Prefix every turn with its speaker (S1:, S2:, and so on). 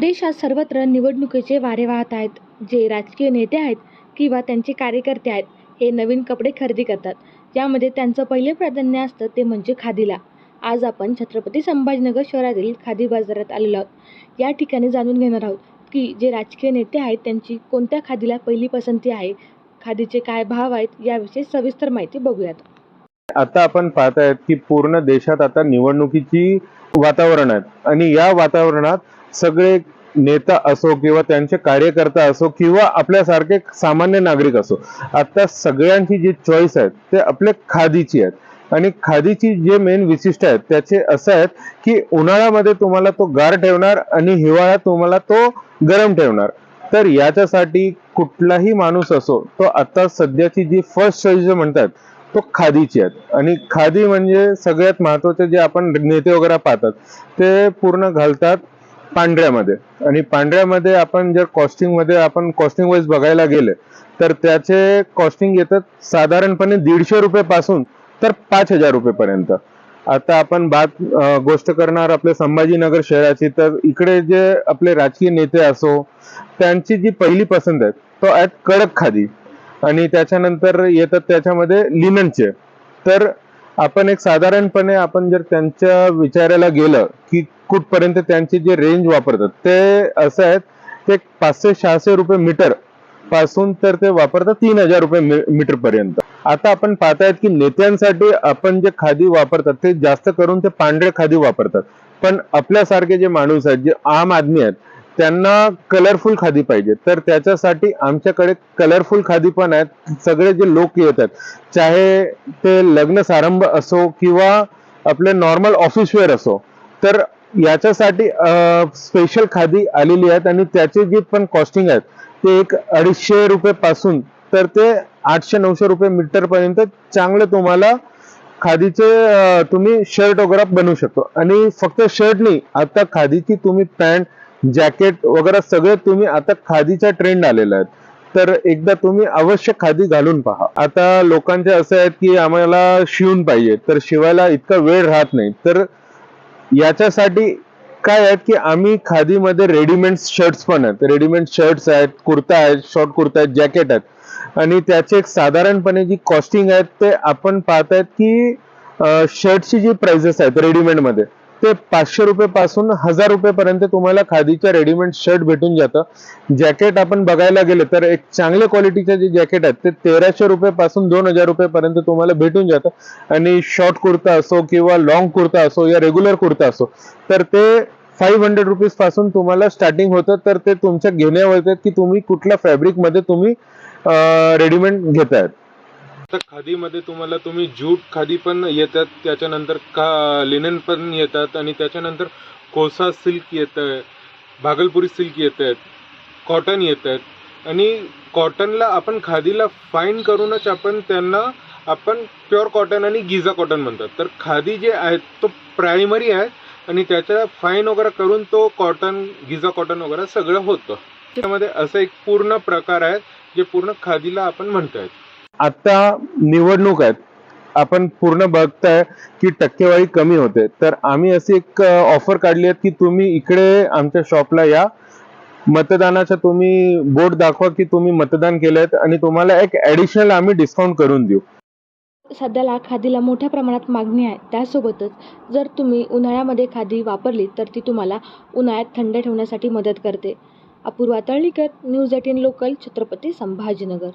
S1: देशात सर्वत्र निवडणुकीचे वारे वाहत आहेत. जे राजकीय नेते आहेत किंवा त्यांचे कार्यकर्ते आहेत हे नवीन कपडे खरेदी करतात. यामध्ये त्यांचं पहिले प्राधान्य असतं ते म्हणजे खादीला. आज आपण छत्रपती संभाजीनगर शहरातील खादी बाजारात आलेलो आहोत. या ठिकाणी जाणून घेणार आहोत की जे राजकीय नेते आहेत त्यांची कोणत्या खादीला पहिली पसंती आहे खादीचे काय भाव आहेत याविषयी सविस्तर माहिती बघूयात.
S2: आता आपण पाहत आहोत की पूर्ण देशात आता निवडणुकीची वातावरण आहे. आणि या वातावरणात सगळे नेता असो किंवा त्यांचे कार्यकर्ता असो किंवा आपल्यासारखे सामान्य नागरिक असो आता सगळ्यांची जी चॉईस आहेत ते आपल्या खादीची आहेत. आणि खादीची जे मेन विशिष्ट आहेत त्याचे असं आहेत की उन्हाळ्यामध्ये तुम्हाला तो गार ठेवणार आणि हिवाळ्यात तुम्हाला तो गरम ठेवणार. तर याच्यासाठी कुठलाही माणूस असो तो आता सध्याची जी फर्स्ट चॉईस जे म्हणतात तो खादीची आहेत. आणि खादी म्हणजे सगळ्यात महत्त्वाचे जे आपण नेते वगैरे पाहतात ते पूर्ण घालतात पांढऱ्यामध्ये. आणि पांढऱ्यामध्ये आपण जर कॉस्टिंगमध्ये आपण कॉस्टिंग वाईज बघायला गेले तर त्याचे कॉस्टिंग येतात साधारणपणे दीडशे रुपये पासून तर पाच हजार रुपये पर्यंत. आता आपण बात गोष्ट करणार आपल्या संभाजीनगर शहराची तर इकडे जे आपले राजकीय नेते असो त्यांची जी पहिली पसंत आहे तो आहेत कडक खादी. आणि त्याच्यानंतर येतात त्याच्यामध्ये लिननचे. तर आपण एक साधारणपणे आपण जर त्यांच्या विचारायला गेलं की कुठपर्यंत त्यांची जे रेंज वापरतात ते असं आहेत ते पाचशे सहाशे रुपये मीटरपासून तर ते वापरतात तीन हजार रुपये मी- मीटर पर्यंत. आता आपण पाहतायत की नेत्यांसाठी आपण जे खादी वापरतात ते जास्त करून ते पांढरे खादी वापरतात. पण आपल्यासारखे जे माणूस आहेत जे आम आदमी आहेत त्यांना कलरफुल खादी पाहिजे. तर त्याच्यासाठी आमच्याकडे कलरफुल खादी पण आहेत. सगळे जे लोक येतात चाहे ते लग्न सारंभ असो किंवा आपले नॉर्मल ऑफिस वेअर असो तर याच्यासाठी स्पेशल खादी आलेली आहेत आणि त्याचे जी पण कॉस्टिंग आहेत ते एक अडीचशे रुपये पासून तर ते आठशे नऊशे रुपये मीटर पर्यंत चांगलं तुम्हाला खादीचे तुम्ही शर्ट वगैरे बनवू शकतो. आणि फक्त शर्ट नाही आता खादीची तुम्ही पॅन्ट जॅकेट वगैरे सगळे तुम्ही आता खादीचा ट्रेंड आलेला आहे तर एकदा तुम्ही अवश्य खादी घालून पहा. आता लोकांचे असे आहेत की आम्हाला शिवून पाहिजे तर शिवायला इतका वेळ राहत नाही. तर याच्यासाठी काय आहेत की आम्ही खादीमध्ये रेडीमेड शर्ट्स पण आहेत. रेडीमेड शर्ट्स आहेत कुर्ता आहेत शॉर्ट कुर्ता आहेत जॅकेट आहेत. आणि त्याचे एक साधारणपणे जी कॉस्टिंग आहेत ते आपण पाहतायत की शर्टची जी प्राइसेस आहेत रेडीमेडमध्ये ते पाचशे रुपये पासून हजार रुपये पर्यंत तुम्हाला खादीच्या रेडीमेड शर्ट भेटून जातं. जॅकेट आपण बघायला गेलं तर एक चांगल्या क्वालिटीचे जे जॅकेट आहेत ते तेराशे रुपये पासून दोन हजार रुपये पर्यंत तुम्हाला भेटून जातं. आणि शॉर्ट कुर्ता असो किंवा लॉंग कुर्ता असो या रेग्युलर कुर्ता असो तर ते फाईव्ह हंड्रेड रुपीजपासून तुम्हाला स्टार्टिंग होतं. तर ते तुमच्या घेण्यावर की तुम्ही कुठल्या फॅब्रिकमध्ये तुम्ही रेडीमेड घेतायत.
S3: खादीमध्ये तुम्हाला तुम्ही ज्यूट खादी पण येतात त्याच्यानंतर का लिनन पण येतात आणि त्याच्यानंतर कोसा सिल्क येतं आहे भागलपुरी सिल्क येत आहेत कॉटन येत आहेत आणि कॉटनला आपण खादीला फाईन करूनच आपण त्यांना आपण प्युअर कॉटन आणि गिझा कॉटन म्हणतात. तर खादी जे आहे तो प्रायमरी आहे आणि त्याच्या फाईन वगैरे करून तो कॉटन गिझा कॉटन वगैरे सगळं होतं. त्यामध्ये असं एक पूर्ण प्रकार आहे जे पूर्ण खादीला आपण म्हणतायत.
S2: आता निवडणूक आहेत. आपण पूर्ण बघताय की टक्केवारी कमी होते. तर आम्ही अशी एक ऑफर काढली आहे की तुम्ही इकडे आमच्या शॉपला या. मतदानाचा तुम्ही बोर्ड दाखवा की तुम्ही मतदान केलंय आणि तुम्हाला एक ऍडिशनल आम्ही डिस्काउंट करून देऊ.
S1: सध्याला खादीला मोठ्या प्रमाणात मागणी आहे. त्यासोबतच जर तुम्ही उन्हाळ्यामध्ये खादी वापरली तर ती तुम्हाला उन्हाळ्यात थंड ठेवण्यासाठी मदत करते. Apurva Talnikar news eighteen local Chhatrapati Sambhajinagar.